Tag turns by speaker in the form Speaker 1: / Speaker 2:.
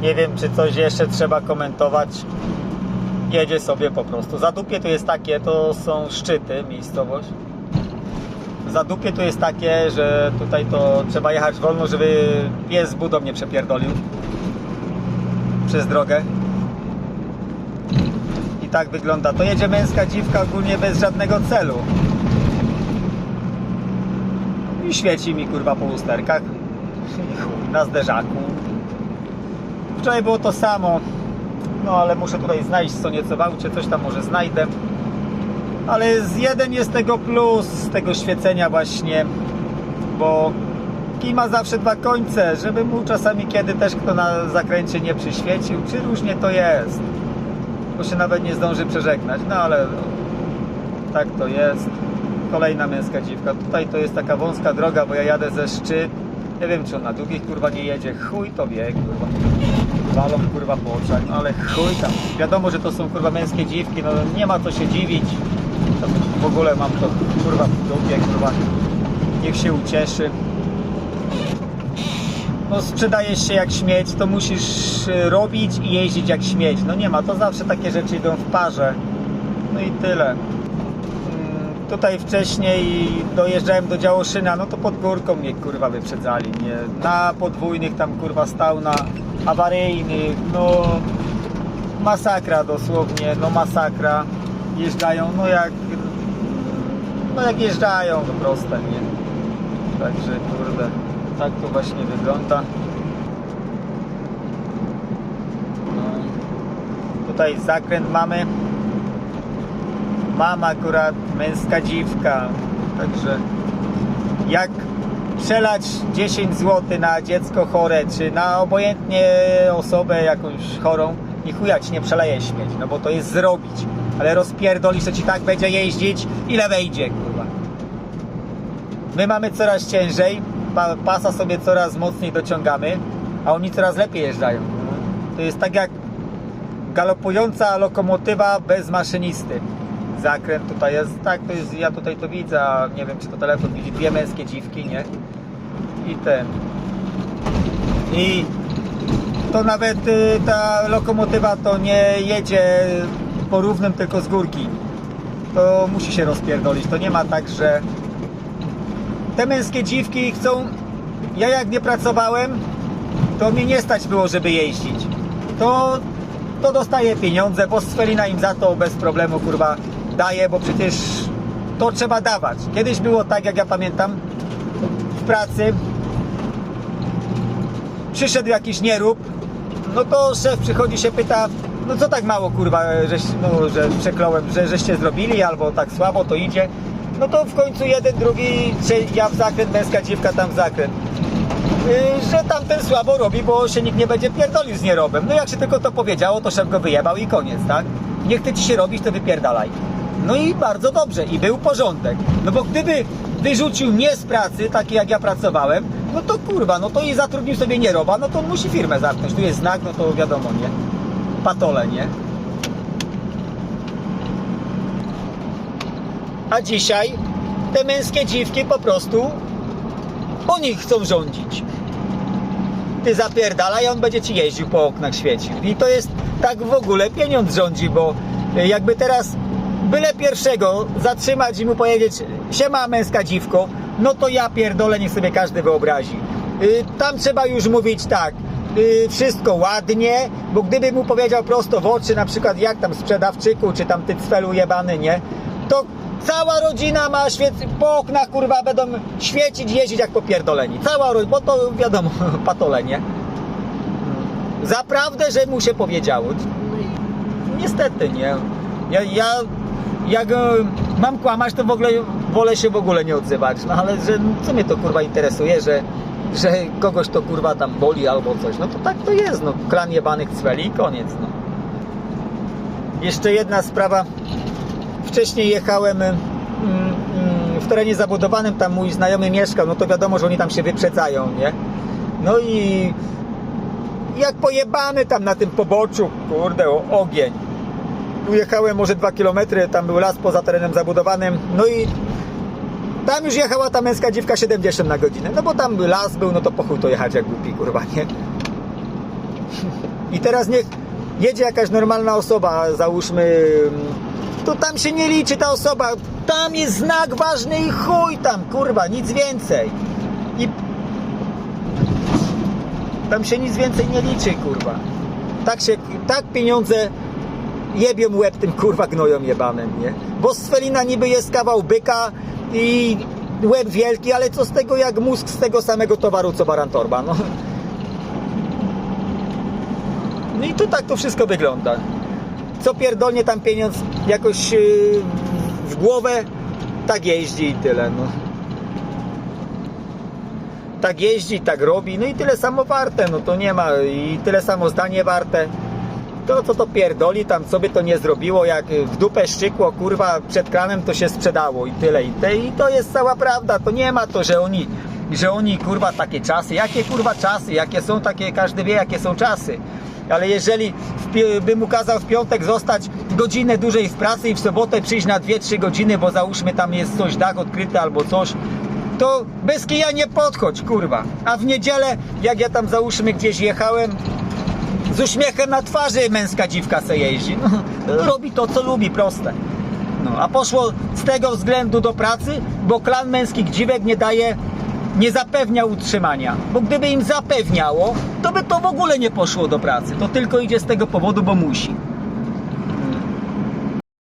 Speaker 1: Nie wiem, czy coś jeszcze trzeba komentować. Jedzie sobie po prostu. Zadupie to jest takie, to są szczyty, miejscowość. Zadupie to jest takie, że tutaj to trzeba jechać wolno, żeby pies z budą nie przepierdolił przez drogę. I tak wygląda. To jedzie męska dziwka ogólnie bez żadnego celu. I świeci mi kurwa po lusterkach. Na zderzaku. Wczoraj było to samo. No ale muszę tutaj znaleźć co nieco w aucie, coś tam może znajdę. Ale z jeden jest tego plus, z tego świecenia właśnie, bo kij ma zawsze dwa końce, żeby mu czasami kiedy też kto na zakręcie nie przyświecił, czy różnie to jest. Bo się nawet nie zdąży przeżegnać, no ale tak to jest. Kolejna męska dziwka. Tutaj to jest taka wąska droga, bo ja jadę ze szczyt. Nie wiem, czy on na długich kurwa nie jedzie. Chuj to wie, kurwa. Walą kurwa po oczach, no ale chuj tam. Wiadomo, że to są kurwa męskie dziwki, no nie ma co się dziwić. W ogóle mam to kurwa w dupie, kurwa. Niech się ucieszy. No sprzedajesz się jak śmieć, to musisz y, robić i jeździć jak śmieć. No nie ma, to zawsze takie rzeczy idą w parze. No i tyle. Tutaj wcześniej dojeżdżałem do Działoszyna, no to pod górką mnie kurwa wyprzedzali, nie? Na podwójnych tam kurwa stał na awaryjnych, no masakra dosłownie, no masakra. Jeżdżają, no jak no jak jeżdżają, to proste, nie? Także kurde, tak to właśnie wygląda. No. Tutaj zakręt mamy. Mam akurat męska dziwka. Także jak przelać 10 zł na dziecko chore, czy na obojętnie osobę jakąś chorą, i chuja ci nie przeleje śmieć, no bo to jest zrobić. Ale rozpierdolisz, to ci tak będzie jeździć, ile wejdzie, kurwa. My mamy coraz ciężej, pa, pasa sobie coraz mocniej dociągamy, a oni coraz lepiej jeżdżają. To jest tak jak galopująca lokomotywa bez maszynisty. Zakręt tutaj jest, tak, to jest, ja tutaj to widzę, a nie wiem czy to telefon widzi, dwie męskie dziwki, nie? I ten. I to nawet y, ta lokomotywa to nie jedzie po równym, tylko z górki. To musi się rozpierdolić. To nie ma tak, że te męskie dziwki chcą. Ja jak nie pracowałem, to mnie nie stać było, żeby jeździć. To, to dostaję pieniądze, bo Sfelina im za to bez problemu kurwa daje, bo przecież to trzeba dawać. Kiedyś było tak, jak ja pamiętam, w pracy przyszedł jakiś nierób, no to szef przychodzi się pyta, no co tak mało kurwa, żeś, no, że przekląłem, że żeście zrobili, albo tak słabo to idzie. No to w końcu jeden, drugi, ja w zakręt, męska dziwka tam w zakręt. Yy, że tamten słabo robi, bo się nikt nie będzie pierdolił z nierobem. No jak się tylko to powiedziało, to szef go wyjebał i koniec, tak? Nie chce ci się robić, to wypierdalaj. No i bardzo dobrze, i był porządek. No bo gdyby wyrzucił mnie z pracy, taki jak ja pracowałem, no to kurwa, no to i zatrudnił sobie nieroba, no to on musi firmę zamknąć. Tu jest znak, no to wiadomo, nie? Patole, nie? A dzisiaj te męskie dziwki po prostu po nich chcą rządzić. Ty zapierdalaj, on będzie ci jeździł po oknach świecił. I to jest tak w ogóle pieniądz rządzi, bo jakby teraz byle pierwszego zatrzymać i mu powiedzieć siema męska dziwko, no to ja pierdolę, niech sobie każdy wyobrazi. Y, Tam trzeba już mówić tak, y, wszystko ładnie, bo gdyby mu powiedział prosto w oczy, na przykład jak tam sprzedawczyku, czy tam ty cfelu jebany, nie, to cała rodzina ma świec... po oknach, kurwa, będą świecić, jeździć jak popierdoleni. Cała rodzina, bo to wiadomo, patole, nie? Zaprawdę, że mu się powiedziało. Niestety, nie. Ja, ja jak mam kłamać, to w ogóle wolę się w ogóle nie odzywać. No ale że co mnie to kurwa interesuje, że, że kogoś to kurwa tam boli albo coś. No to tak to jest, no. Klan jebanych cweli i koniec, no. Jeszcze jedna sprawa. Wcześniej jechałem mm, mm, w terenie zabudowanym, tam mój znajomy mieszkał, no to wiadomo, że oni tam się wyprzedzają, nie? No i jak pojebany tam na tym poboczu, kurde, ogień. Tu jechałem może 2 km, tam był las poza terenem zabudowanym, no i tam już jechała ta męska dziwka 70 na godzinę, no bo tam las był, no to po to jechać jak głupi, kurwa, nie? I teraz niech jedzie jakaś normalna osoba, załóżmy, to tam się nie liczy ta osoba, tam jest znak ważny i chuj tam, kurwa, nic więcej. I tam się nic więcej nie liczy, kurwa. Tak się, tak pieniądze jebią łeb tym kurwa gnojom jebanym, nie? Bo z Felina niby jest kawał byka i łeb wielki, ale co z tego jak mózg z tego samego towaru co barantorba, no. No i tu tak to wszystko wygląda. Co pierdolnie tam pieniądz jakoś yy, w głowę, tak jeździ i tyle, no. Tak jeździ, tak robi, no i tyle samo warte, no to nie ma, i tyle samo zdanie warte. To co to pierdoli, tam by to nie zrobiło, jak w dupę szczykło, kurwa, przed kranem to się sprzedało i tyle, i, i to jest cała prawda, to nie ma to, że oni, że oni, kurwa, takie czasy, jakie kurwa czasy, jakie są takie, każdy wie, jakie są czasy. Ale jeżeli bym ukazał w piątek zostać godzinę dłużej w pracy i w sobotę przyjść na 2-3 godziny, bo załóżmy tam jest coś dach odkryty albo coś, to bez kija nie podchodź, kurwa. A w niedzielę, jak ja tam załóżmy gdzieś jechałem, z uśmiechem na twarzy męska dziwka se jeździ. No, robi to, co lubi, proste. No, a poszło z tego względu do pracy, bo klan męskich dziwek nie daje, nie zapewnia utrzymania. Bo gdyby im zapewniało, to by to w ogóle nie poszło do pracy. To tylko idzie z tego powodu, bo musi.